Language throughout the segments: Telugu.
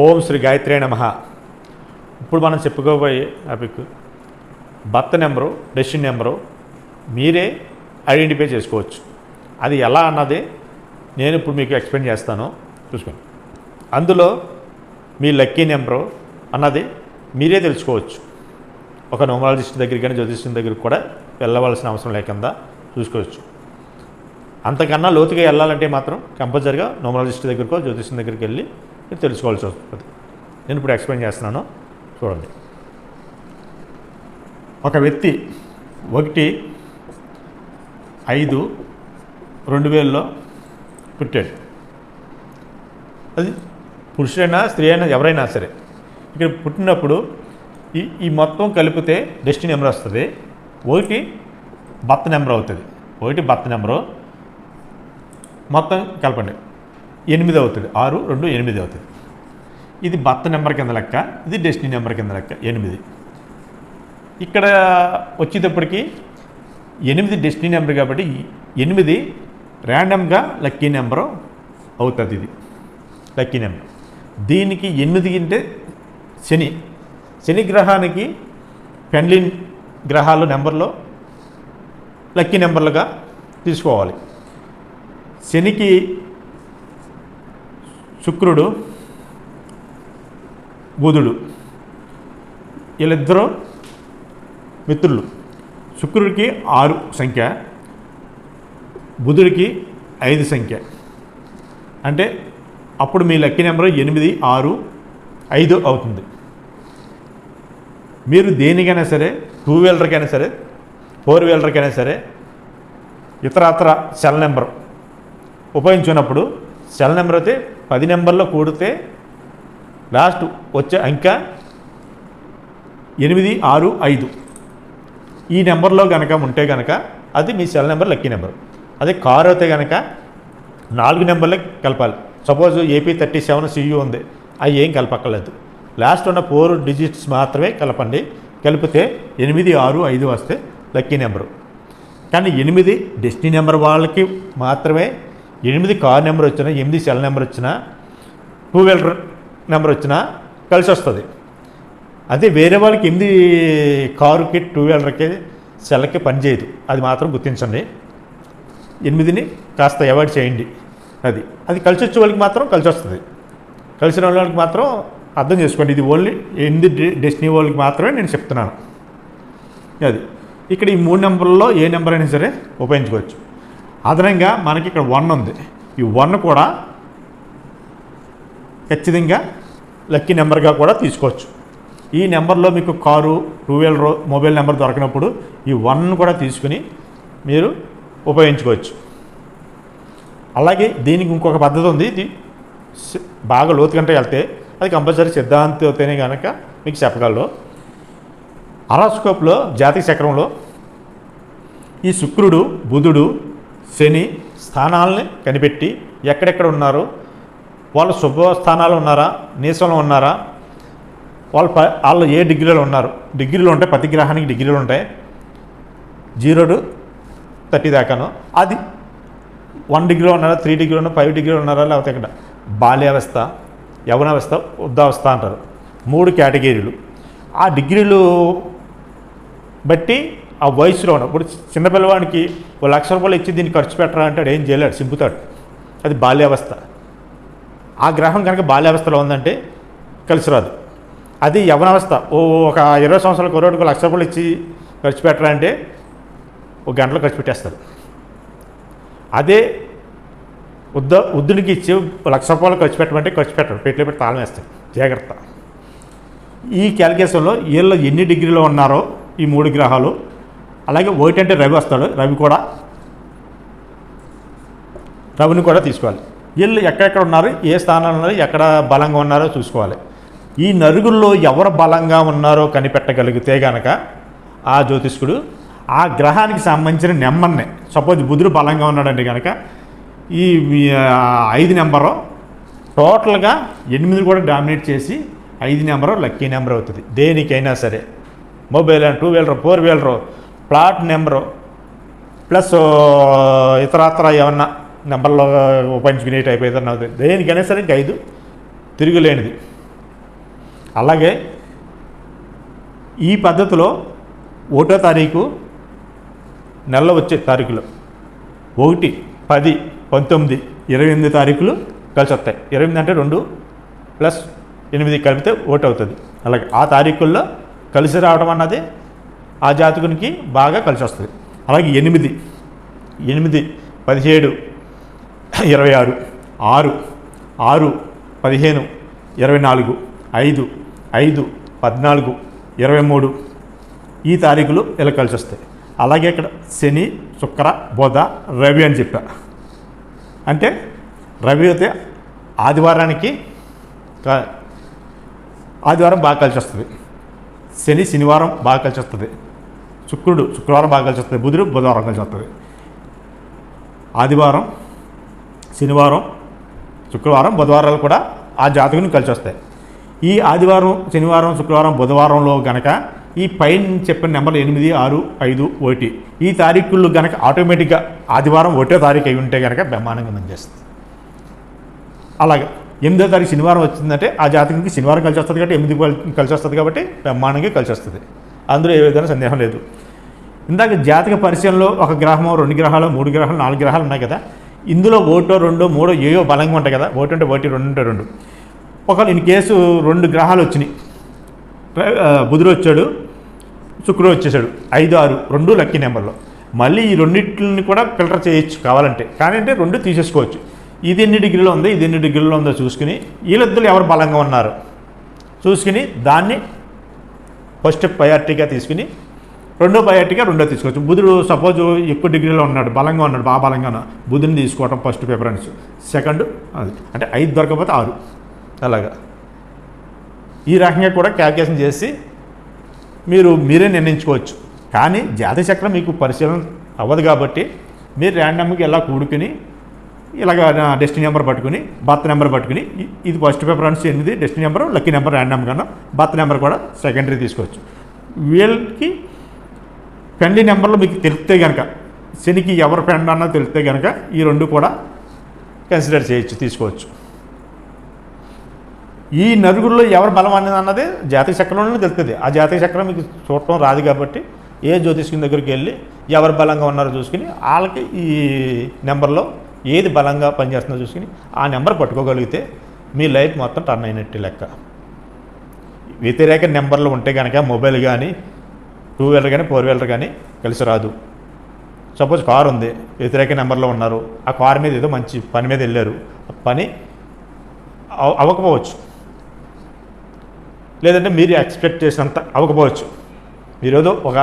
ఓం శ్రీ గాయత్రి నమ. ఇప్పుడు మనం చెప్పుకోబోయే టాపిక్ భర్త నెంబరు డెస్టిన్ నెంబరు మీరే ఐడెంటిఫై చేసుకోవచ్చు. అది ఎలా అన్నది నేను ఇప్పుడు మీకు ఎక్స్ప్లెయిన్ చేస్తాను. చూసుకోండి. అందులో మీ లక్కీ నెంబరు అన్నది మీరే తెలుసుకోవచ్చు. ఒక న్యూమరాలజిస్ట్ దగ్గరికి కానీ జ్యోతిష్యం దగ్గరికి కూడా వెళ్ళవలసిన అవసరం లేకుండా చూసుకోవచ్చు. అంతకన్నా లోతుగా వెళ్ళాలంటే మాత్రం కంపల్సరిగా న్యూమరాలజిస్ట్ దగ్గరకో జ్యోతిష్యం దగ్గరికి వెళ్ళి తెలుసుకోవాల్సి వస్తుంది. నేను ఇప్పుడు ఎక్స్ప్లెయిన్ చేస్తున్నాను. చూడండి. ఒక వ్యక్తి ఒకటి ఐదు రెండు వేలలో పుట్టాడు. అది పురుషుడైనా స్త్రీ అయినా ఎవరైనా సరే. ఇక్కడ పుట్టినప్పుడు ఈ ఈ మొత్తం కలిపితే డెస్టినీ నెంబర్ వస్తుంది. ఒకటి భర్త నెంబర్ అవుతుంది. ఒకటి భర్త నెంబరు మొత్తం కలపండి. ఎనిమిది అవుతుంది ఆరు రెండు ఎనిమిది అవుతుంది ఇది భర్త నెంబర్ కింద లెక్క ఇది డెస్టినీ నెంబర్ కింద లెక్క ఎనిమిది. ఇక్కడ వచ్చేటప్పటికి ఎనిమిది డెస్టినీ నెంబర్ కాబట్టి ఎనిమిది ర్యాండమ్గా లక్కీ నెంబరు అవుతుంది ఇది. Lucky number. దీనికి ఎనిమిది అంటే శని. శని గ్రహానికి పెండ్లిన్ గ్రహాలు నెంబర్లో లక్కీ నెంబర్లుగా తీసుకోవాలి. శనికి శుక్రుడు బుధుడు వీళ్ళిద్దరూ మిత్రులు. శుక్రుడికి ఆరు సంఖ్య బుధుడికి ఐదు సంఖ్య. అంటే అప్పుడు మీ లక్కీ నెంబర్ ఎనిమిది ఆరు ఐదు అవుతుంది. మీరు దేనికైనా సరే టూ వీలర్కైనా సరే ఫోర్ వీలర్కైనా సరే ఇతరత్ర సెల్ నెంబర్ ఉపయోగించుకున్నప్పుడు సెల్ నెంబర్ అయితే పది నెంబర్లో కూడితే లాస్ట్ వచ్చే అంక ఎనిమిది ఆరు ఐదు. ఈ నెంబర్లో కనుక ఉంటే కనుక అది మీ సెల్ నెంబర్ లక్కీ నెంబర్. అదే కారు అయితే కనుక నాలుగు నెంబర్లకి కలపాలి. Suppose AP thirty seven C U ఉంది అవి ఏం కలపక్కర్లేదు. లాస్ట్ ఉన్న ఫోర్ డిజిట్స్ మాత్రమే కలపండి. కలిపితే ఎనిమిది ఆరు ఐదు వస్తే లక్కీ నెంబరు. కానీ ఎనిమిది డెస్టినీ నెంబర్ వాళ్ళకి మాత్రమే ఎనిమిది కార్ నెంబర్ వచ్చినా ఎనిమిది సెల్ నెంబర్ వచ్చినా టూ వీలర్ నెంబర్ వచ్చినా కలిసి వస్తుంది. అదే వేరే వాళ్ళకి ఎనిమిది కారుకి టూ వీలర్కి సెల్కి పనిచేయదు అది మాత్రం గుర్తించండి. ఎనిమిదిని కాస్త అవాయిడ్ చేయండి. అది. అది కలిసి వచ్చే వాళ్ళకి మాత్రం కలిసి వస్తుంది. కలిసిన వాళ్ళకి మాత్రం అర్థం చేసుకోండి. ఇది ఓన్లీ ఎనిమిది డెస్టినీ వాళ్ళకి మాత్రమే నేను చెప్తున్నాను. అది. ఇక్కడ ఈ మూడు నెంబర్లో ఏ నెంబర్ అయినా సరే ఉపయోగించుకోవచ్చు. అదనంగా మనకి ఇక్కడ వన్ ఉంది. ఈ వన్ కూడా ఖచ్చితంగా లక్కీ నెంబర్గా కూడా తీసుకోవచ్చు. ఈ నెంబర్లో మీకు car two wheeler mobile number దొరకనప్పుడు ఈ వన్ కూడా తీసుకుని మీరు ఉపయోగించుకోవచ్చు. అలాగే దీనికి ఇంకొక పద్ధతి ఉంది. ఇది బాగా లోతుకంటే వెళ్తే అది కంపల్సరీ సిద్ధాంతతోనే కనుక మీకు చెప్పగలరు. అరాస్కోప్లో జాతీయ చక్రంలో ఈ శుక్రుడు బుధుడు శని స్థానాలని కనిపెట్టి ఎక్కడెక్కడ ఉన్నారు? వాళ్ళు శుభ స్థానాలు ఉన్నారా? నీసంలో ఉన్నారా? వాళ్ళు ప వాళ్ళు ఏ డిగ్రీలో ఉన్నారు? డిగ్రీలు ఉంటాయి ప్రతి గ్రహానికి డిగ్రీలు ఉంటాయి. జీరో టు థర్టీ దాకాను. అది వన్ డిగ్రీలో ఉన్నారా? త్రీ డిగ్రీలో ఉన్నారా? ఫైవ్ డిగ్రీలో ఉన్నారా? లేకపోతే ఇక్కడ బాల్యావస్థ యవనావస్థ వృద్ధావస్థ అంటారు. మూడు కేటగిరీలు. ఆ డిగ్రీలు బట్టి ఆ వయసులో ఉన్న ఇప్పుడు చిన్నపిల్లవాడికి ఓ లక్ష రూపాయలు ఇచ్చి దీన్ని ఖర్చు పెట్టరా అంటే ఏం చేయలేడు సింపుతాడు అది బాల్యావస్థ. ఆ గ్రహం కనుక బాల్యావస్థలో ఉందంటే కలిసి రాదు. అది యవనావస్థ. ఓ ఒక ఇరవై సంవత్సరాల కుర్రోడికి లక్ష రూపాయలు ఇచ్చి ఖర్చు పెట్టరా అంటే ఒక గంటలో ఖర్చు పెట్టేస్తారు. అదే ఉద్ద ఉద్దునికి ఇచ్చి లక్ష రూపాయలు ఖర్చు పెట్టమంటే ఖర్చు పెట్టడు పెట్టి పెట్టి తాళం వేస్తాడు జాగ్రత్త. ఈ క్యాలిక్యులేషన్లో వీళ్ళు ఎన్ని డిగ్రీలో ఉన్నారో ఈ మూడు గ్రహాలు అలాగే వైట్ అంటే రవి వస్తాడు రవి కూడా. రవిని కూడా తీసుకోవాలి. వీళ్ళు ఎక్కడెక్కడ ఉన్నారు ఏ స్థానంలో ఉన్నారు ఎక్కడ బలంగా ఉన్నారో చూసుకోవాలి. ఈ నరుగుల్లో ఎవరు బలంగా ఉన్నారో కనిపెట్టగలిగితే గనక ఆ జ్యోతిష్కుడు ఆ గ్రహానికి సంబంధించిన నెంబర్ని సపోజ్ బుధుడు బలంగా ఉన్నాడండి కనుక ఈ ఐదు నెంబరు టోటల్గా ఎనిమిది కూడా డామినేట్ చేసి ఐదు నెంబరు లక్కీ నెంబర్ అవుతుంది. దేనికైనా సరే. Mobile two wheeler four wheeler plot number plus ఇతరత్ర ఏమన్నా నెంబర్లో ఉపయోగించుకునే టైప్ ఏదన్నా అవుతుంది దేనికైనా సరే ఇంక ఐదు తిరుగులేనిది. అలాగే ఈ పద్ధతిలో ఒకటో తారీఖు నెలలో వచ్చే తారీఖులు. ఒకటి పది పంతొమ్మిది ఇరవై ఎనిమిది తారీఖులు కలిసి వస్తాయి ఇరవై ఎనిమిది అంటే రెండు ప్లస్ ఎనిమిది కలిపితే ఒకటి అవుతుంది. అలాగే ఆ తారీఖుల్లో కలిసి రావడం అన్నది ఆ జాతకునికి బాగా కలిసి వస్తుంది. అలాగే ఎనిమిది ఎనిమిది పదిహేడు ఇరవై ఆరు ఆరు ఆరు పదిహేను ఇరవై నాలుగు ఐదు ఐదు పద్నాలుగు ఇరవై మూడు ఈ తారీఖులు ఇలా కలిసి వస్తాయి. అలాగే ఇక్కడ శని శుక్ర బుధ రవి అని చెప్పా. అంటే రవి అయితే ఆదివారానికి ఆదివారం బాగా కలిసి వస్తుంది. శని శనివారం బాగా కలిసి వస్తుంది. శుక్రుడు శుక్రవారం బాగా కలిసి వస్తుంది బుధుడు బుధవారం కలిసి వస్తుంది ఆదివారం శనివారం శుక్రవారం బుధవారాలు కూడా ఆ జాతకుని కలిసి వస్తాయి ఈ ఆదివారం శనివారం శుక్రవారం బుధవారంలో గనక ఈ పైన చెప్పిన నెంబర్ ఎనిమిది ఆరు ఐదు ఒకటి. ఈ తారీఖుల్లో గనక ఆటోమేటిక్గా ఆదివారం ఒకటో తారీఖు అయి ఉంటే గనక బ్రహ్మాండంగా పనిచేస్తుంది. అలాగే ఎనిమిదో తారీఖు శనివారం వచ్చిందంటే ఆ జాతకునికి శనివారం కలిసి వస్తుంది కాబట్టి ఎనిమిది కలిసి వస్తుంది కాబట్టి బ్రహ్మాండంగా కలిసి వస్తుంది అందులో ఏ విధంగా సందేహం లేదు. ఇందాక జాతక పరిచయంలో ఒక గ్రహము రెండు గ్రహాలు మూడు గ్రహాలు నాలుగు గ్రహాలు ఉన్నాయి కదా? ఇందులో ఓటో రెండో మూడో ఏయో బలంగా ఉంటాయి కదా? ఓటు అంటే ఒకటి రెండు అంటే రెండు. ఒకవేళ ఇన్ కేసు రెండు గ్రహాలు వచ్చినాయి. బుధుడు వచ్చాడు శుక్రుడు వచ్చేసాడు. ఐదు ఆరు రెండు లక్కీ నెంబర్లో. మళ్ళీ ఈ రెండింటిని కూడా ఫిల్టర్ చేయొచ్చు కావాలంటే. కానీ అంటే రెండు తీసేసుకోవచ్చు. ఇది ఎన్ని డిగ్రీలో ఉంది? ఇది ఎన్ని డిగ్రీలో ఉందో చూసుకుని వీళ్ళిద్దరు ఎవరు బలంగా ఉన్నారు? చూసుకుని దాన్ని ఫస్ట్ ప్రయారిటీగా తీసుకుని రెండో ప్రయారిటీగా రెండో తీసుకోవచ్చు. బుధుడు సపోజ్ ఎక్కువ డిగ్రీలో ఉన్నాడు బలంగా ఉన్నాడు బాగా బలంగా బుధుని తీసుకోవటం ఫస్ట్ ప్రిఫరెన్స్ సెకండ్ అంటే ఐదు దొరకకపోతే ఆరు. అలాగా. ఈ రకంగా కూడా క్యాల్కులేషన్ చేసి మీరు మీరే నిర్ణయించుకోవచ్చు. కానీ జాతి చక్రం మీకు పరిశీలన అవ్వదు కాబట్టి మీరు ర్యాండమ్కి ఎలా కూడుకుని ఇలాగ డెస్టినీ నెంబర్ పట్టుకుని బర్త్ నెంబర్ పట్టుకుని ఇది ఫస్ట్ ప్రిఫరెన్స్ ఎనిమిది destiny number lucky number random కన్నా బర్త్ నెంబర్ కూడా సెకండరీ తీసుకోవచ్చు. వీళ్ళకి పెండి నెంబర్లు మీకు తెలిస్తే కనుక శనికి ఎవరు ఫ్రెండ్ అన్నా తెలిస్తే కనుక ఈ రెండు కూడా కన్సిడర్ చేయొచ్చు తీసుకోవచ్చు. ఈ నలుగురిలో ఎవరు బలం అనేది అన్నది జాతక చక్రంలోనే తెలుస్తుంది. ఆ జాతక చక్రం మీకు చూడటం రాదు కాబట్టి ఏ జ్యోతిష్కుని దగ్గరికి వెళ్ళి ఎవరు బలంగా ఉన్నారో చూసుకుని వాళ్ళకి ఈ నెంబర్లో ఏది బలంగా పనిచేస్తుందో చూసుకుని ఆ నెంబర్ పట్టుకోగలిగితే మీ లైఫ్ మొత్తం టర్న్ అయినట్టు లెక్క. వ్యతిరేక నెంబర్లు ఉంటే కనుక మొబైల్ కానీ టూ వీలర్ కానీ ఫోర్ వీలర్ కానీ కలిసి రాదు. సపోజ్ కార్ ఉంది వ్యతిరేక నెంబర్లో ఉన్నారు ఆ కార్ మీద ఏదో మంచి పని మీద వెళ్ళారు ఆ పని అవ్వకపోవచ్చు. లేదంటే మీరు ఎక్స్పెక్ట్ చేసినంత అవ్వకపోవచ్చు. మీరు ఏదో ఒక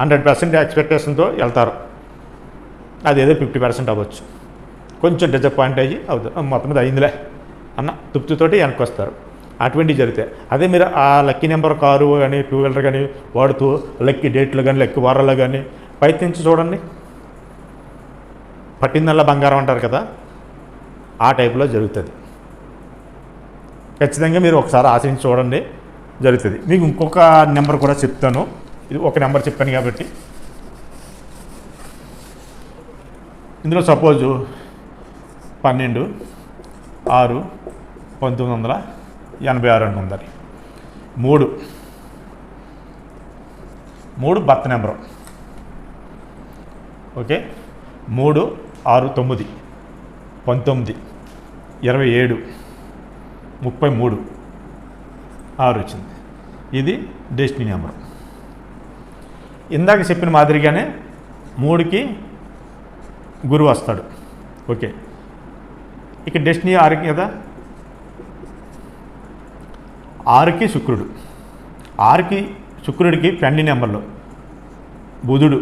హండ్రెడ్ పర్సెంట్ ఎక్స్పెక్టేషన్తో వెళ్తారు. అదేదో ఫిఫ్టీ పర్సెంట్ అవ్వచ్చు. కొంచెం డిజపాయింట్ అయ్యి అవుతుంది మొత్తం మీద అయిందిలే అన్న తృప్తితోటి వెనక్కి వస్తారు అటువంటివి జరుగుతాయి అదే మీరు ఆ లక్కీ నెంబర్ కారు కానీ టూ వీలర్ కానీ వాడుతూ లక్కీ డేట్లు కానీ లక్కీ వారాలు కానీ ప్రయత్నించి చూడండి. పట్టిందల్లా బంగారం అంటారు కదా ఆ టైప్లో జరుగుతుంది. ఖచ్చితంగా మీరు ఒకసారి ఆశించి చూడండి జరుగుతుంది. మీకు ఇంకొక నెంబర్ కూడా చెప్తాను. ఇది ఒక నెంబర్ చెప్పాను కాబట్టి. ఇందులో సపోజు పన్నెండు ఆరు పంతొమ్మిది వందల ఎనభై ఆరు అని ఉందని. మూడు. మూడు బర్త్ నెంబరు. ఓకే? మూడు ఆరు తొమ్మిది. పంతొమ్మిది. ఇరవై ఏడు. ముప్పై మూడు. ఆరు వచ్చింది. ఇది డెస్టినీ నెంబర్. ఇందాక చెప్పిన మాదిరిగానే మూడుకి గురువు వస్తాడు. ఓకే? ఇక డెస్టినీ ఆరుకి కదా? ఆరుకి శుక్రుడు. ఆరుకి శుక్రుడికి పెండి నెంబర్లో. బుధుడు.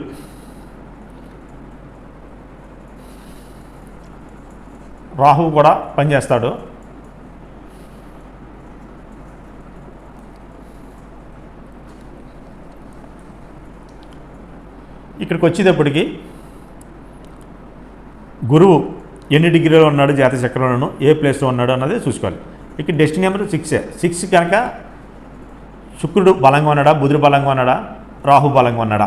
రాహువు కూడా పనిచేస్తాడు. ఇక్కడికి వచ్చేటప్పటికి గురువు ఎన్ని డిగ్రీలో ఉన్నాడు జాతీయ చక్రంలోను ఏ ప్లేస్లో ఉన్నాడు అన్నది చూసుకోవాలి. ఇక్కడ డెస్టినీ నెంబర్ సిక్స్ సిక్స్ కనుక శుక్రుడు బలంగా ఉన్నాడా? బుధుడు బలంగా ఉన్నాడా? రాహు బలంగా ఉన్నాడా?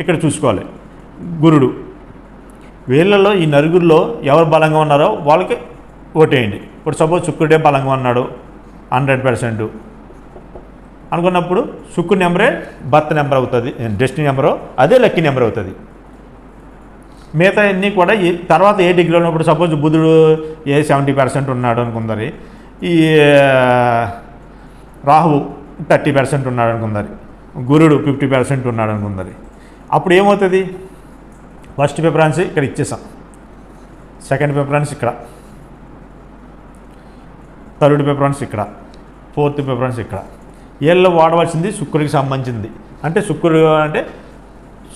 ఇక్కడ చూసుకోవాలి. గురుడు వీళ్ళలో ఈ నలుగురిలో ఎవరు బలంగా ఉన్నారో వాళ్ళకి ఓటేయండి. ఇప్పుడు సపోజ్ శుక్రుడే బలంగా ఉన్నాడు హండ్రెడ్ పర్సెంట్ అనుకున్నప్పుడు శుక్రు నెంబరే బర్త్ నెంబర్ అవుతుంది డెస్టినీ నెంబరు అదే లక్కీ నెంబర్ అవుతుంది. మిగతా అన్నీ కూడా ఈ తర్వాత ఏ డిగ్రీలో ఉన్నప్పుడు సపోజ్ బుధుడు ఏ సెవెంటీ పర్సెంట్ ఉన్నాడు అనుకుందరి ఈ రాహువు థర్టీ పర్సెంట్ ఉన్నాడు అనుకుందరి గురుడు ఫిఫ్టీ పర్సెంట్ ఉన్నాడు అనుకుందరి. అప్పుడు ఏమవుతుంది? ఫస్ట్ ప్రిఫరెన్స్ ఇక్కడ ఇచ్చేసాం. సెకండ్ ప్రిఫరెన్స్ ఇక్కడ. థర్డ్ ప్రిఫరెన్స్ ఇక్కడ. ఫోర్త్ ప్రిఫరెన్స్ ఇక్కడ. ఏళ్ళలో వాడవలసింది శుక్రుడికి సంబంధించింది. అంటే శుక్రుడు అంటే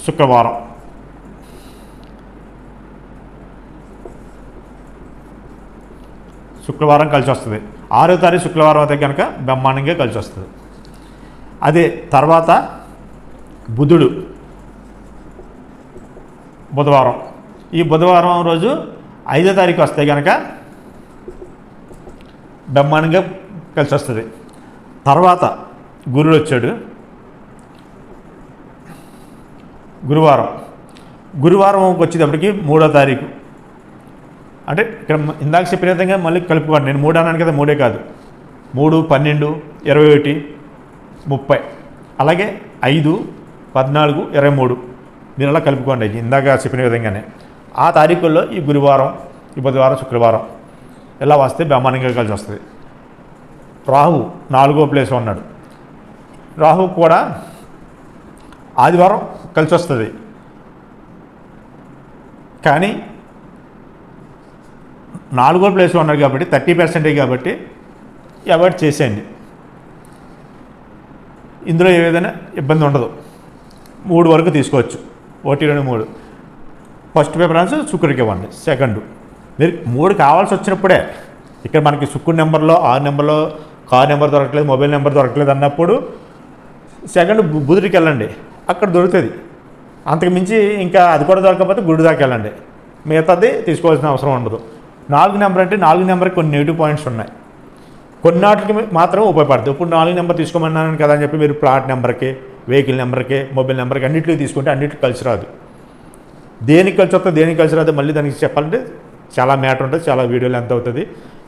శుక్రవారం. శుక్రవారం కలిసి వస్తుంది. ఆరో తారీఖు శుక్రవారం అయితే కనుక బ్రహ్మాండంగా కలిసి వస్తుంది. అదే తర్వాత బుధుడు బుధవారం. ఈ బుధవారం రోజు ఐదో తారీఖు వస్తే కనుక బ్రహ్మాండంగా కలిసి వస్తుంది. తర్వాత గురుడు వచ్చాడు. గురువారం. గురువారం వచ్చేటప్పటికి మూడో తారీఖు. అంటే ఇక్కడ ఇందాక చెప్పిన విధంగా మళ్ళీ కలుపుకోండి. నేను మూడు అన్నాను కదా మూడే కాదు. మూడు పన్నెండు ఇరవై ఒకటి ముప్పై. అలాగే ఐదు పద్నాలుగు ఇరవై మూడు. దీని అలా కలుపుకోండి. ఇందాక చెప్పిన విధంగానే. ఆ తారీఖుల్లో ఈ గురువారం ఈ బుధవారం శుక్రవారం ఇలా వస్తే బ్రహ్మాండంగా కలిసి వస్తుంది. రాహు నాలుగో ప్లేస్లో ఉన్నాడు. రాహు కూడా ఆదివారం కలిసి వస్తుంది. కానీ నాలుగో ప్లేస్లో ఉన్నారు కాబట్టి థర్టీ పర్సెంటే కాబట్టి అవాయిడ్ చేసేయండి. ఇందులో ఏ విధంగా ఇబ్బంది ఉండదు. మూడు వరకు తీసుకోవచ్చు. ఒకటి రెండు మూడు. ఫస్ట్ ప్రిఫరెన్స్ శుక్రుడికి ఇవ్వండి సెకండ్ మీరు మూడు కావాల్సి వచ్చినప్పుడే ఇక్కడ మనకి శుక్రుడి నెంబర్లో ఆరు నెంబర్లో కార్ నెంబర్ దొరకలేదు మొబైల్ నెంబర్ దొరకలేదు అన్నప్పుడు సెకండ్ బుధుడికి వెళ్ళండి. అక్కడ దొరుకుతుంది. అంతకు మించి ఇంకా అది కూడా దొరకకపోతే గుడి దాకా వెళ్ళండి. మిగతాది తీసుకోవాల్సిన అవసరం ఉండదు. నాలుగు నెంబర్ అంటే నాలుగు నెంబర్కి కొన్ని నెగిటివ్ పాయింట్స్ ఉన్నాయి. కొన్నాటికి మాత్రం ఉపయోగపడుతుంది ఇప్పుడు నాలుగు నెంబర్ తీసుకోమన్నాను కదా అని చెప్పి మీరు ప్లాట్ నెంబర్కి వెహికల్ నెంబర్కి మొబైల్ నెంబర్కి అన్నింటికి తీసుకుంటే అన్నింటికి కలిసి రాదు. దేనికి కలిసి వస్తుంది దేనికి కలిసి రాదు మళ్ళీ దానికి చెప్పాలంటే చాలా మ్యాటర్ ఉంటుంది చాలా వీడియోలు ఎంత అవుతుంది.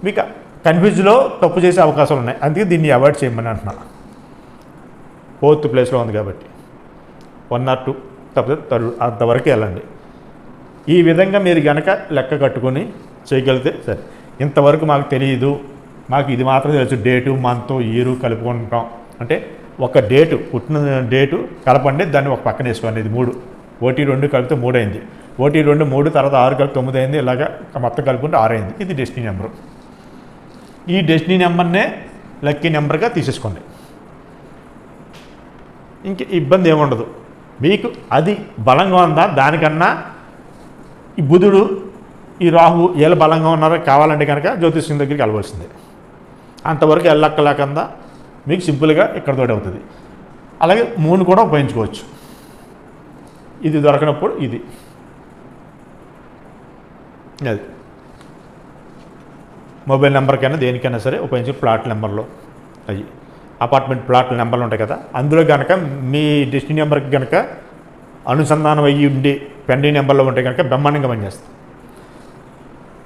మీకు కన్ఫ్యూజ్లో తప్పు చేసే అవకాశాలు ఉన్నాయి. అందుకే దీన్ని అవాయిడ్ చేయమని అంటున్నా. ఫోర్త్ ప్లేస్లో ఉంది కాబట్టి. వన్ ఆర్ టూ తప్పితే అంతవరకు వెళ్ళండి. ఈ విధంగా మీరు గనక లెక్క కట్టుకొని చేయగలిగితే సరే. ఇంతవరకు మాకు తెలియదు మాకు ఇది మాత్రం తెలుసు. డేటు మంత్ ఇయరు కలుపుకుంటాం అంటే ఒక డేటు పుట్టిన డేటు కలపండి దాన్ని ఒక పక్కన వేసుకోండి. ఇది మూడు. ఓటీ రెండు కలిపితే మూడు అయింది ఓటీ రెండు మూడు తర్వాత ఆరు కలిపి తొమ్మిది అయింది ఇలాగా మొత్తం కలుపుకుంటే ఆరు అయింది ఇది డెస్టినీ నెంబరు. ఈ డెస్టినీ నెంబర్నే లక్కీ నెంబర్గా తీసేసుకోండి. ఇంక ఇబ్బంది ఏముండదు. మీకు అది బలంగా ఉందా? దానికన్నా ఈ బుధుడు ఈ రాహు ఏళ్ళ బలంగా ఉన్నారో? కావాలంటే కనుక జ్యోతిష్యం దగ్గరికి వెళ్ళవలసిందే. అంతవరకు వెళ్ళక్కలేకుండా మీకు సింపుల్గా ఇక్కడ అవుతుంది. అలాగే మూన్ కూడా ఉపయోగించుకోవచ్చు. ఇది దొరకనప్పుడు ఇది. అది. మొబైల్ నెంబర్కైనా దేనికైనా సరే ఉపయోగించే ప్లాట్ నెంబర్లో అవి అపార్ట్మెంట్ ప్లాట్ నెంబర్లు ఉంటాయి కదా అందులో కనుక మీ డెస్టినీ నెంబర్కి కనుక అనుసంధానం అయ్యి ఉండి పెండింగ్ నెంబర్లో ఉంటే కనుక బ్రహ్మాండంగా పనిచేస్తుంది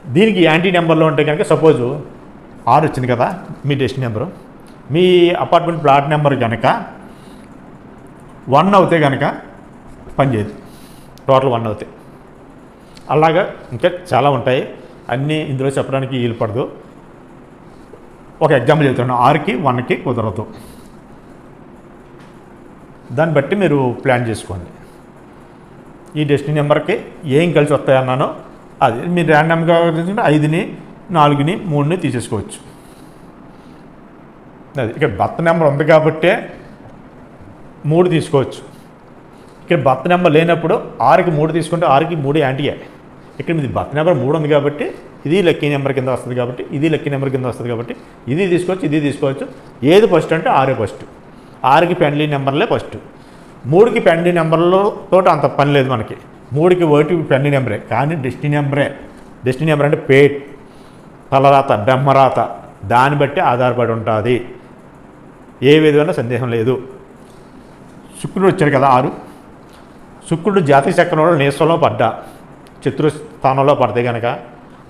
దీనికి యాంటీ నెంబర్లో ఉంటే కనుక సపోజు ఆరు వచ్చింది కదా మీ డెస్ట్ నెంబరు. మీ అపార్ట్మెంట్ ప్లాట్ నెంబర్ కనుక వన్ అవుతే కనుక పనిచేయదు. టోటల్ వన్ అవుతాయి అలాగా ఇంకా చాలా ఉంటాయి. అన్నీ ఇందులో చెప్పడానికి వీలు పడదు. ఒక ఎగ్జాంపుల్ చెప్తున్నాను ఆరుకి వన్కి కుదరదు. దాన్ని బట్టి మీరు ప్లాన్ చేసుకోండి. ఈ డెస్టినీ నెంబర్కి ఏం కలిసి వస్తాయన్నానో అది మీరు ర్యాండమ్గా తీసుకుంటే ఐదుని నాలుగుని మూడుని తీసేసుకోవచ్చు. అది ఇక్కడ బర్త్ నెంబర్ ఉంది కాబట్టే మూడు తీసుకోవచ్చు. ఇక్కడ భర్త నెంబర్ లేనప్పుడు ఆరుకి మూడు తీసుకుంటే ఆరుకి మూడు యాంటీయే ఇక్కడ ఇది బర్త్ నెంబర్ మూడు ఉంది కాబట్టి ఇది లక్కీ నెంబర్ కింద వస్తుంది కాబట్టి ఇది లక్కీ నెంబర్ కింద వస్తుంది కాబట్టి ఇది తీసుకోవచ్చు ఇది తీసుకోవచ్చు. ఏది ఫస్ట్ అంటే ఆరే ఫస్ట్. ఆరుకి పెండ్లీ నెంబర్లే ఫస్ట్. మూడుకి పెండ్లీ నెంబర్లో అంత పని లేదు మనకి. మూడుకి ఒకటి పెన్ను నెంబరే కానీ డెస్టినీ నెంబరే. డెస్టినీ నెంబర్ అంటే పేట్ తలరాత బ్రహ్మరాత. దాన్ని బట్టి ఆధారపడి ఉంటుంది. ఏ విధమైన సందేహం లేదు. శుక్రుడు వచ్చాడు కదా ఆరు. శుక్రుడు జాతీయ చక్రంలో నేసంలో పడ్డా. చతురు స్థానంలో పడితే కనుక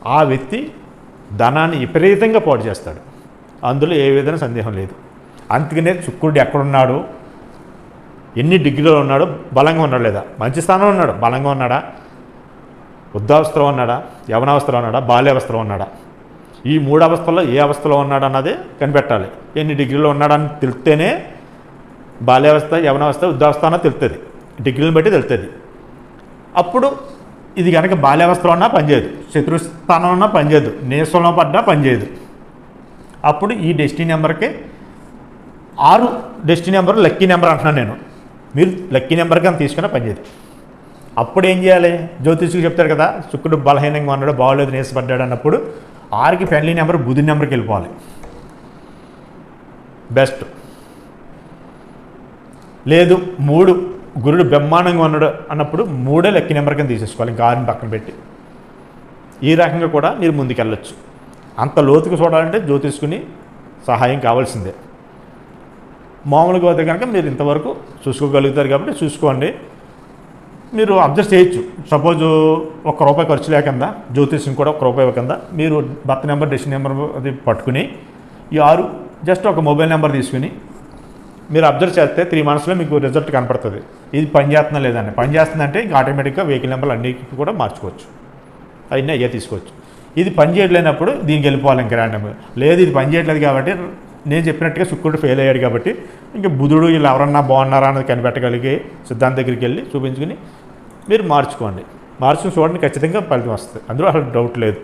ఆ వ్యక్తి ధనాన్ని విపరీతంగా పోటు చేస్తాడు. అందులో ఏ విధమైన సందేహం లేదు. అందుకనే శుక్రుడు ఎక్కడున్నాడు? ఎన్ని డిగ్రీలో ఉన్నాడు బలంగా ఉన్నాడు లేదా? మంచి స్థానంలో ఉన్నాడు. బలంగా ఉన్నాడా? వృద్ధావస్థలో ఉన్నాడా? యవనావస్థలో ఉన్నాడా? బాల్యావస్థలో ఉన్నాడా? ఈ మూడు అవస్థల్లో ఏ అవస్థలో ఉన్నాడు అన్నది కనిపెట్టాలి. ఎన్ని డిగ్రీలో ఉన్నాడని తెలిస్తేనే బాల్యావస్థ యవనావస్థ వృద్ధావస్థ అన్న తెలుస్తుంది డిగ్రీని బట్టి తెలుస్తుంది అప్పుడు ఇది కనుక బాల్యావస్థలో ఉన్నా పనిచేయదు. శత్రుస్థానంలో ఉన్నా పనిచేయదు. నీసంలో పడ్డా పనిచేయదు. అప్పుడు ఈ డెస్టినీ నెంబర్కి ఆరు డెస్టినీ నెంబర్ లక్కీ నెంబర్ అంటున్నాను నేను. మీరు లక్కీ నెంబర్ కానీ తీసుకున్న పనిచేయదు అప్పుడు ఏం చేయాలి? జ్యోతిష్కి చెప్తారు కదా శుక్రుడు బలహీనంగా ఉన్నాడు బాగోలేదు నేసపడ్డాడు అన్నప్పుడు ఆరుకి ఫ్యామిలీ నెంబర్ బుధుని నెంబర్కి వెళ్ళిపోవాలి. బెస్ట్. లేదు మూడు గురుడు బ్రహ్మాండంగా ఉన్నాడు అన్నప్పుడు మూడే లక్కీ నెంబర్ కింద తీసేసుకోవాలి ఇంకా ఆరుని పక్కన పెట్టి. ఈ రకంగా కూడా మీరు ముందుకెళ్ళొచ్చు. అంత లోతుకు చూడాలంటే జ్యోతిష్కుని సహాయం కావాల్సిందే. మామూలుగా అయితే కనుక మీరు ఇంతవరకు చూసుకోగలుగుతారు కాబట్టి చూసుకోండి. మీరు అబ్జర్వ్ చేయొచ్చు. సపోజ్ ఒక రూపాయి ఖర్చు లేకుండా జ్యోతిష్యం కూడా ఒక రూపాయి ఇవ్వకుండా మీరు బర్త్ నెంబర్ డెసిషన్ నెంబర్ అది పట్టుకుని ఈ ఆరు జస్ట్ ఒక మొబైల్ నెంబర్ తీసుకుని మీరు అబ్జర్వ్ చేస్తే త్రీ మంత్స్లో మీకు రిజల్ట్ కనపడుతుంది. ఇది పని లేదండి పనిచేస్తుందంటే ఇంకా ఆటోమేటిక్గా వెహికల్ నెంబర్లు అన్నిటికీ కూడా మార్చుకోవచ్చు. అవన్నీ అయ్యే తీసుకోవచ్చు. ఇది పని చేయట్లేనప్పుడు దీనికి వెళ్ళిపోవాలి ఇంకా ర్యాండమ్గా లేదు ఇది పని చేయట్లేదు కాబట్టి నేను చెప్పినట్టుగా శుక్రుడు ఫెయిల్ అయ్యాడు కాబట్టి ఇంకా బుధుడు వీళ్ళు ఎవరన్నా బాగున్నారా అన్నది కనిపెట్టగలిగే సిద్ధాంత దగ్గరికి వెళ్ళి చూపించుకుని మీరు మార్చుకోండి. మార్చుకుని చూడండి ఖచ్చితంగా ఫలితం వస్తుంది. అందులో అసలు డౌట్ లేదు.